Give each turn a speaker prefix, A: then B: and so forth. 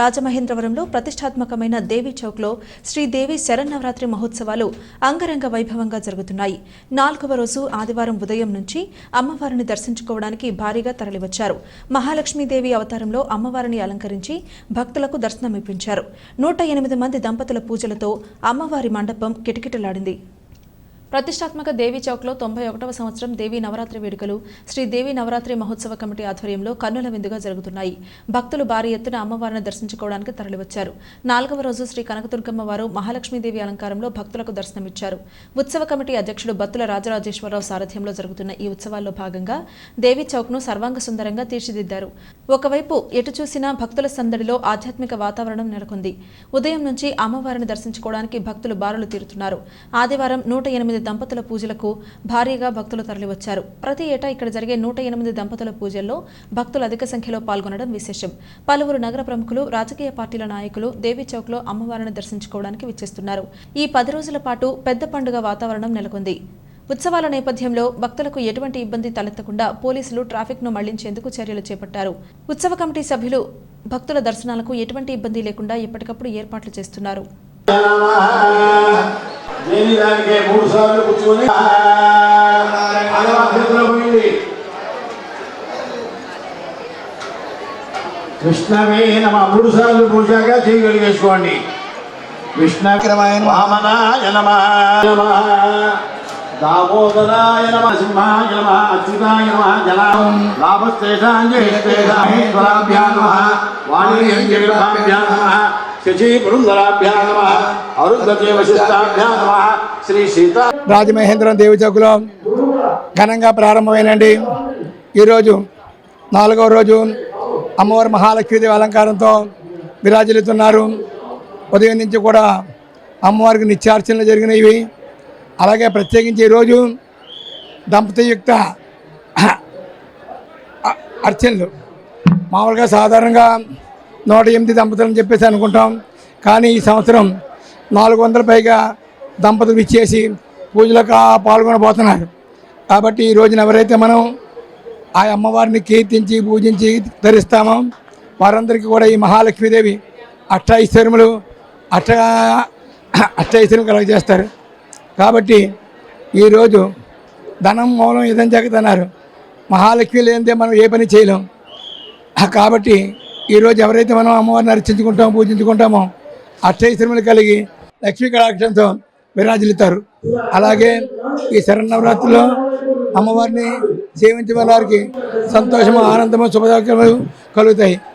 A: రాజమహేంద్రవరంలో ప్రతిష్టాత్మకమైన దేవి చౌక్లో శ్రీదేవి శరన్నవరాత్రి మహోత్సవాలు అంగరంగ వైభవంగా జరుగుతున్నాయి. నాలుగవ రోజు ఆదివారం ఉదయం నుంచి అమ్మవారిని దర్శించుకోవడానికి భారీగా తరలివచ్చారు. మహాలక్ష్మీదేవి అవతారంలో అమ్మవారిని అలంకరించి భక్తులకు దర్శనమిప్పించారు. నూట ఎనిమిది మంది దంపతుల పూజలతో అమ్మవారి మండపం కిటకిటలాడింది. ప్రతిష్టాత్మక దేవి చౌక్లో తొంభై ఒకటవ సంవత్సరం దేవి నవరాత్రి వేడుకలు శ్రీదేవి నవరాత్రి మహోత్సవ కమిటీ ఆధ్వర్యంలో కన్నుల విందుగా జరుగుతున్నాయి. భక్తులు భారీ ఎత్తున అమ్మవారిని దర్శించుకోవడానికి తరలివచ్చారు. నాలుగవ రోజు శ్రీ కనకదుర్గమ్మ వారు మహాలక్ష్మీదేవి అలంకారంలో భక్తులకు దర్శనమిచ్చారు. ఉత్సవ కమిటీ అధ్యక్షుడు బత్తుల రాజరాజేశ్వరరావు సారథ్యంలో జరుగుతున్న ఈ ఉత్సవాల్లో భాగంగా దేవి చౌక్ను సర్వాంగ సుందరంగా తీర్చిదిద్దారు. ఒకవైపు ఎటు చూసినా భక్తుల సందడిలో ఆధ్యాత్మిక వాతావరణం నెలకొంది. ఉదయం నుంచి అమ్మవారిని దర్శించుకోవడానికి భక్తులు బారులు తీరుతున్నారు. ఆదివారం నూట ఎనిమిది దంపతుల పూజలకు భారీగా భక్తులు తరలివచ్చారు. ప్రతి ఏటా ఇక్కడ జరిగే నూట ఎనిమిది దంపతుల పూజల్లో భక్తులు అధిక సంఖ్యలో పాల్గొనడం విశేషం. పలువురు నగర ప్రముఖులు రాజకీయ పార్టీల నాయకులు దేవి చౌక్లో అమ్మవారిని దర్శించుకోవడానికి విచ్చేస్తున్నారు. ఈ పది రోజుల పాటు పెద్ద పండుగ వాతావరణం నెలకొంది. ఉత్సవాల నేపథ్యంలో భక్తులకు ఎటువంటి ఇబ్బంది తలెత్తకుండా పోలీసులు ట్రాఫిక్ను మళ్ళించేందుకు చర్యలు చేపట్టారు. ఉత్సవ కమిటీ సభ్యులు భక్తుల దర్శనాలకు ఎటువంటి ఇబ్బంది లేకుండా ఎప్పటికప్పుడు ఏర్పాట్లు చేస్తున్నారు.
B: దేని దానికి మూడు సార్లు కూర్చొని ఆడవాళ్ళలో పోయింది. కృష్ణమే నమ. మూడు సార్లు పూజాక చేయగలిగేసుకోండి కృష్ణ వామనాయ నమ. దామోదరాయ నమ. సింహాయ నమ. అచ్యుతాయ నమ. జలాం. నమ. నమ.
C: రాజమహేంద్రం దేవి చౌక్లో ఘనంగా ప్రారంభమైనండి ఈరోజు నాలుగవ రోజు అమ్మవారి మహాలక్ష్మీదేవి అలంకారంతో విరాజిల్లుతున్నారు. ఉదయం నుంచి కూడా అమ్మవారికి నిత్యార్చనలు జరిగినవి. అలాగే ప్రత్యేకించి ఈరోజు దంపతియుక్త అర్చనలు. మామూలుగా సాధారణంగా నూట ఎనిమిది దంపతులు అని చెప్పేసి అనుకుంటాం. కానీ ఈ సంవత్సరం నాలుగు వందల పైగా దంపతులు ఇచ్చేసి పూజలకు పాల్గొనబోతున్నారు. కాబట్టి ఈ రోజున ఎవరైతే మనం ఆ అమ్మవారిని కీర్తించి పూజించి ధరిస్తామో వారందరికీ కూడా ఈ మహాలక్ష్మీదేవి అష్టైశ్వర్యములు అష్ట అష్టైశ్వర్యం కలగజేస్తారు. కాబట్టి ఈరోజు ధనం మూలం ఇదని జగత్ మహాలక్ష్మి లేనిదే మనం ఏ పని చేయలేం. కాబట్టి ఈరోజు ఎవరైతే మనం అమ్మవారిని అర్చించుకుంటామో పూజించుకుంటామో అష్టైశ్వర్యములు కలిగి లక్ష్మీ కళాక్షంతో విరాజిల్లుతారు. అలాగే ఈ శరణవరాత్రిలో అమ్మవారిని సేవించే వారికి సంతోషము ఆనందము శుభదాకలు కలుగుతాయి.